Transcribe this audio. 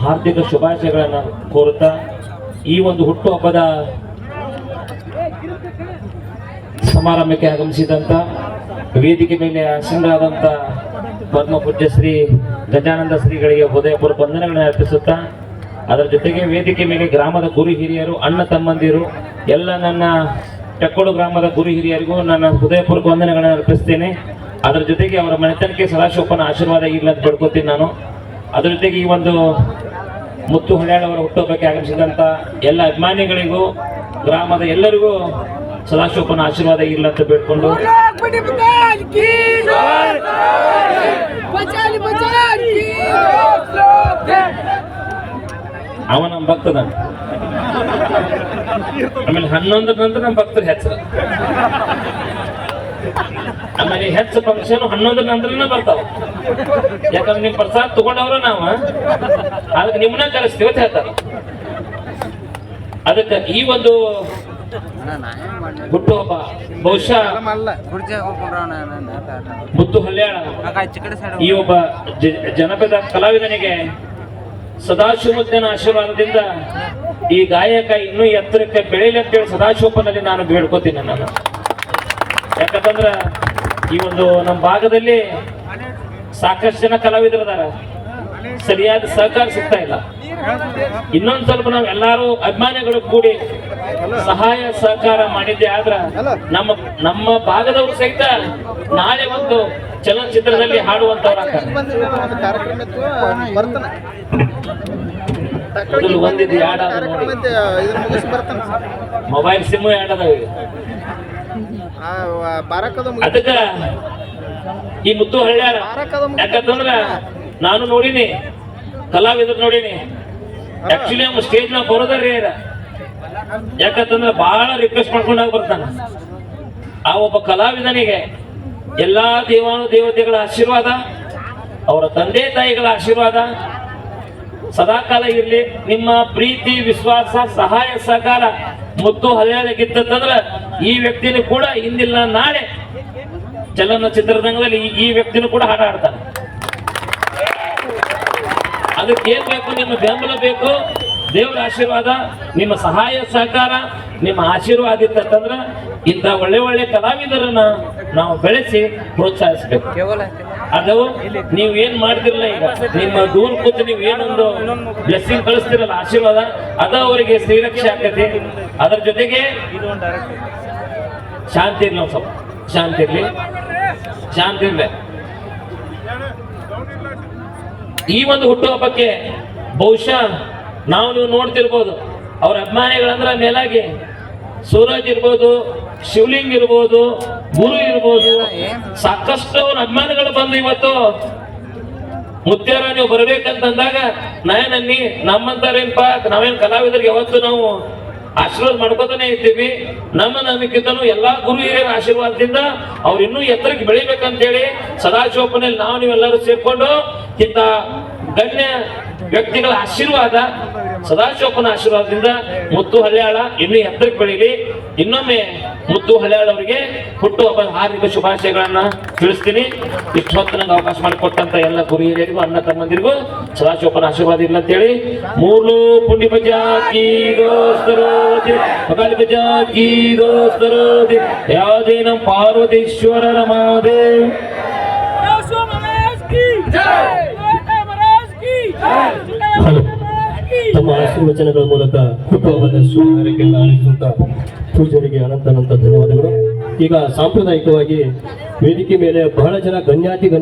ಹಾರ್ದಿಕ ಶುಭಾಶಯಗಳನ್ನು ಕೋರುತ್ತಾ ಈ ಒಂದು ಹುಟ್ಟುಹಬ್ಬದ ಸಮಾರಂಭಕ್ಕೆ ಆಗಮಿಸಿದಂತ ವೇದಿಕೆ ಮೇಲೆ ಆಸೀನರಾದಂಥ ಪದ್ಮ ಪೂಜ್ಯ ಶ್ರೀ ಗಜಾನಂದ ಶ್ರೀಗಳಿಗೆ ಹೃದಯಪೂರ್ವ ಬಂಧನಗಳನ್ನು ಅರ್ಪಿಸುತ್ತಾ ಅದರ ಜೊತೆಗೆ ವೇದಿಕೆ ಮೇಲೆ ಗ್ರಾಮದ ಗುರು ಹಿರಿಯರು, ಅಣ್ಣ ತಮ್ಮಂದಿರು, ಎಲ್ಲ ನನ್ನ ಟೆಕ್ಕೋಡು ಗ್ರಾಮದ ಗುರು ಹಿರಿಯರಿಗೂ ನನ್ನ ಹೃದಯಪೂರ್ವಕ ವಂದನೆಗಳನ್ನು ಅರ್ಪಿಸ್ತೇನೆ. ಅದರ ಜೊತೆಗೆ ಅವರ ಮನೆತನಕ್ಕೆ ಸದಾಶಿವಪ್ಪನ ಆಶೀರ್ವಾದ ಇಲ್ಲ ಅಂತ ಪಡ್ಕೋತೀನಿ ನಾನು. ಅದ್ರ ಜೊತೆಗೆ ಈ ಒಂದು ಮುತ್ತು ಹೊಳ್ಯಾಳ್ ಅವರ ಹುಟ್ಟುಹಬ್ಬಕ್ಕೆ ಆಗಮಿಸಿದಂಥ ಎಲ್ಲ ಅಭಿಮಾನಿಗಳಿಗೂ, ಗ್ರಾಮದ ಎಲ್ಲರಿಗೂ ಸದಾಶಿವಪ್ಪನ ಆಶೀರ್ವಾದ ಇಲ್ಲ ಅಂತ ಬೇಡ್ಕೊಂಡು. ಅವ ನಮ್ಮ ಭಕ್ತದ. ಆಮೇಲೆ ಹನ್ನೊಂದರ ನಂತರ ನಮ್ಮ ಭಕ್ತರು ಹೆಚ್ಚ. ಆಮೇಲೆ ಹೆಚ್ಚು ಫಂಕ್ಷನ್ ಹನ್ನೊಂದರ ನಂತರನೇ ಬರ್ತಾವ. ಯಾಕಂದ್ರೆ ನಿಮ್ ಪ್ರಸಾದ್ ತಗೊಂಡವ್ರ ನಾವು. ಅದಕ್ಕೆ ನಿಮ್ಮನ್ನ ಕರೆಸ್ತೀವಿ ಅಂತ ಹೇಳ್ತಾರೆ. ಅದಕ್ಕೆ ಈ ಒಂದು ಹುಟ್ಟುಹಬ್ಬ, ಬಹುಶಃ ಮುತ್ತು ಹಲ್ಯಾಳ ಈ ಒಬ್ಬ ಜನಪದ ಕಲಾವಿದನಿಗೆ ಸದಾಶಿವಜ್ಞನ ಆಶೀರ್ವಾದದಿಂದ ಈ ಗಾಯಕ ಇನ್ನೂ ಎತ್ತರಕ್ಕೆ ಬೆಳೆಯಲಿ ಅಂತೇಳಿ ಸದಾಶಿವಪ್ಪನಲ್ಲಿ ನಾನು ಬೇಡ್ಕೋತೀನಿ ನಾನು ಯಾಕಂತಂದ್ರ ಈ ಒಂದು ನಮ್ಮ ಭಾಗದಲ್ಲಿ ಸಾಕಷ್ಟು ಜನ ಕಲಾವಿದರಿದ್ದಾರೆ ಸರಿಯಾದ ಸಹಕಾರ ಸಿಗ್ತಾ ಇಲ್ಲ. ಇನ್ನೊಂದ್ ಸ್ವಲ್ಪ ನಾವು ಎಲ್ಲಾರು ಅಭಿಮಾನಿಗಳು ಕೂಡಿ ಸಹಾಯ ಸಹಕಾರ ಮಾಡಿದ್ದೆ ಆದ್ರ ನಮ್ಮ ನಮ್ಮ ಭಾಗದವರು ಸಹಿತ ನಾಳೆ ಒಂದು ಚಲನಚಿತ್ರದಲ್ಲಿ ಬರ್ತಾನೆ. ಮೊಬೈಲ್ ಸಿಮ್ ಆಡದ ಬಾರಕದ ಅದಕ್ಕ ಈ ಮುತ್ತು ಹಳ್ಳ್ಯಾರ ಬಾರಕದ ಯಾಕಂತಂದ್ರ ನಾನು ನೋಡಿನಿ ಕಲಾವಿದರು ನೋಡಿನಿ. ಆಕ್ಚುಲಿ ಅವ್ನು ಸ್ಟೇಜ್ ನಾಗ ಬರೋದ್ರಿ ಯಾಕಂತಂದ್ರ ಬಹಳ ರಿಕ್ವೆಸ್ಟ್ ಮಾಡ್ಕೊಂಡಾಗ ಬರ್ತಾನ. ಆ ಒಬ್ಬ ಕಲಾವಿದನಿಗೆ ಎಲ್ಲಾ ದೇವಾನು ದೇವತೆಗಳ ಆಶೀರ್ವಾದ ಅವರ ತಂದೆ ತಾಯಿಗಳ ಆಶೀರ್ವಾದ ಸದಾಕಾಲ ಇರಲಿ. ನಿಮ್ಮ ಪ್ರೀತಿ ವಿಶ್ವಾಸ ಸಹಾಯ ಸಹಕಾರ ಮುತ್ತು ಹಲ್ಯಾಳಗಿತ್ತಂದ್ರ ಈ ವ್ಯಕ್ತಿನೂ ಕೂಡ ಇಂದಿಲ್ಲ ನಾಳೆ ಚಲನಚಿತ್ರರಂಗದಲ್ಲಿ ಈ- ವ್ಯಕ್ತಿನೂ ಕೂಡ ಹಾಡ ಹಾಡ್ತಾರೆ ಅದಕ್ಕೆ ಏನ್ ಬೇಕು? ನಿಮ್ಮ ಬೆಂಬಲ ಬೇಕು ದೇವರ ಆಶೀರ್ವಾದ ನಿಮ್ಮ ಸಹಾಯ ಸಹಕಾರ ನಿಮ್ಮ ಆಶೀರ್ವಾದ ಇತ್ತಂದ್ರ ಇಂಥ ಒಳ್ಳೆ ಒಳ್ಳೆ ಕಲಾವಿದರನ್ನ ನಾವು ಬೆಳೆಸಿ ಪ್ರೋತ್ಸಾಹಿಸಬೇಕು. ಅದು ನೀವು ಏನ್ ಮಾಡ್ತಿರಲ್ಲ ಈಗ? ನಿಮ್ಮ ದೂರ ಕೂತು ನೀವು ಏನೊಂದು ಬ್ಲೆಸ್ಸಿಂಗ್ ಕಳಿಸ್ತಿರಲ್ಲ ಆಶೀರ್ವಾದ ಅದ ಅವರಿಗೆ ಶ್ರೀರಕ್ಷೆ ಆಗ್ತೈತಿ. ಅದರ ಜೊತೆಗೆ ಶಾಂತಿ ಇರ್ಲಿ ಒಂದ್ ಸ್ವಲ್ಪ. ಶಾಂತಿ ಇರಲಿ. ಶಾಂತಿ ಇರ್ಲಿ. ಈ ಒಂದು ಹುಟ್ಟುಹಬ್ಬಕ್ಕೆ ಬಹುಶಃ ನಾವು ನೀವು ನೋಡ್ತಿರ್ಬೋದು. ಅವ್ರ ಅಭಿಮಾನಿಗಳಂದ್ರೆ ಮೇಲಾಗಿ ಸೂರಜ್ ಇರ್ಬೋದು, ಶಿವಲಿಂಗ್ ಇರ್ಬೋದು, ಗುರು ಇರ್ಬೋದು. ಸಾಕಷ್ಟು ಅವ್ರ ಅಭಿಮಾನಿಗಳು ಬಂದು ಇವತ್ತು ಮುತ್ಯಾರ ನೀವು ಬರ್ಬೇಕಂತಂದಾಗ ನಾಯನನ್ನಿ ನಮ್ಮಂತಾರೇನ್ಪ ನಾವೇನ್ ಕಲಾವಿದರಿಗೆ ಯಾವತ್ತು ನಾವು ಆಶೀರ್ವಾದ ಮಾಡ್ಕೋತಾನೆ ಇರ್ತೀವಿ ನಮ್ಮ ನಮಗಿಂತನೂ ಎಲ್ಲಾ ಗುರು ಹಿರಿಯರ ಆಶೀರ್ವಾದದಿಂದ ಅವ್ರು ಇನ್ನೂ ಎತ್ತರಕ್ಕೆ ಬೆಳಿಬೇಕಂತೇಳಿ ಸದಾಶಿವಪ್ಪನಲ್ಲಿ ನಾವು ನೀವೆಲ್ಲರೂ ಸೇರ್ಕೊಂಡು ಇಂಥ ಗಣ್ಯ ವ್ಯಕ್ತಿಗಳ ಆಶೀರ್ವಾದ ಸದಾಶಿವಪ್ಪನ ಆಶೀರ್ವಾದದಿಂದ ಮುತ್ತು ಹಳ್ಯಾಳ ಇನ್ನೂ ಎತ್ತರಕ್ಕೆ ಬೆಳೀಲಿ. ಇನ್ನೊಮ್ಮೆ ಮುತ್ತು ಹಳ್ಯಾಳ ಅವರಿಗೆ ಹುಟ್ಟು ಹಬ್ಬದ ಹಾರ್ದಿಕ ಶುಭಾಶಯಗಳನ್ನ ತಿಳಿಸ್ತೀನಿ. ಇಷ್ಟು ಹೊತ್ತು ನಂಗೆ ಅವಕಾಶ ಮಾಡಿಕೊಟ್ಟಂತ ಎಲ್ಲ ಗುರು ಹಿರಿಯರಿಗೂ ಅಣ್ಣ ತಮ್ಮಂದಿರಿಗೂ ಸದಾಶಿವಪ್ಪನ ಆಶೀರ್ವಾದ ಇಲ್ಲ ಅಂತೇಳಿ. ಮೂರು ಪುಂಡಿ ಬಜಾಕಿ ದೋಸ್ತರೋದಿ ಮಗಾಲಿ ಬಜಾಕಿ ದೋಸ್ತರೋದಿ ಯಾವುದೇ ನಮ್ಮ ಪಾರ್ವತೀಶ್ವರರ ಮಹಾದೇವ್ यशो ತಮ್ಮ ಆಶೀರ್ವಚನಗಳ ಮೂಲಕ ಹುಟ್ಟುಹಬ್ಬದ ಶುಭ ಆಲಿಸುತ್ತ ಪೂಜಾರಿಗೆ ಅನಂತ ಅನಂತ ಧನ್ಯವಾದಗಳು. ಈಗ ಸಾಂಪ್ರದಾಯಿಕವಾಗಿ ವೇದಿಕೆ ಮೇಲೆ ಬಹಳ ಜನ ಗಣ್ಯಾತಿ ಗಣ್ಯ